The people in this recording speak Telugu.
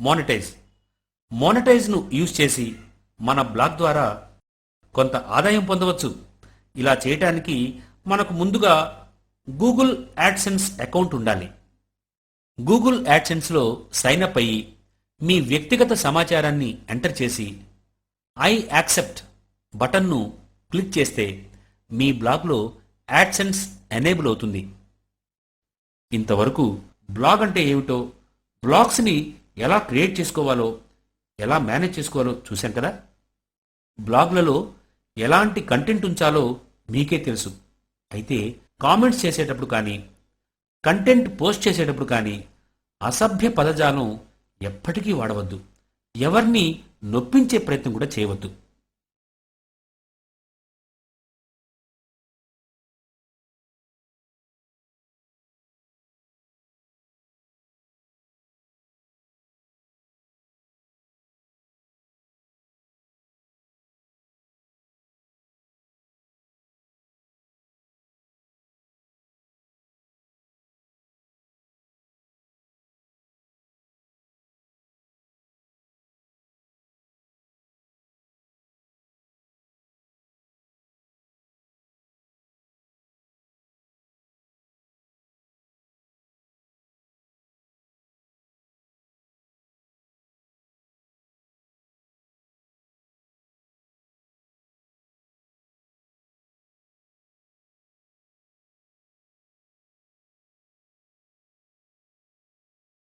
మోనటైజ్ మోనటైజ్ను యూజ్ చేసి మన బ్లాగ్ ద్వారా కొంత ఆదాయం పొందవచ్చు. ఇలా చేయటానికి మనకు ముందుగా గూగుల్ యాడ్సెన్స్ అకౌంట్ ఉండాలి. గూగుల్ యాడ్సెన్స్లో సైన్ అప్ అయ్యి మీ వ్యక్తిగత సమాచారాన్ని ఎంటర్ చేసి ఐ యాక్సెప్ట్ బటన్ను క్లిక్ చేస్తే మీ బ్లాగ్లో యాడ్సెన్స్ ఎనేబుల్ అవుతుంది. ఇంతవరకు బ్లాగ్ అంటే ఏమిటో బ్లాగ్స్ని ఎలా క్రియేట్ చేసుకోవాలో ఎలా మేనేజ్ చేసుకోవాలో చూశాం కదా? బ్లాగ్లలో ఎలాంటి కంటెంట్ ఉంచాలో మీకే తెలుసు. అయితే కామెంట్స్ చేసేటప్పుడు కానీ కంటెంట్ పోస్ట్ చేసేటప్పుడు కానీ అసభ్య పదజాలం ఎప్పటికీ వాడవద్దు. ఎవరిని నొప్పించే ప్రయత్నం కూడా చేయవద్దు.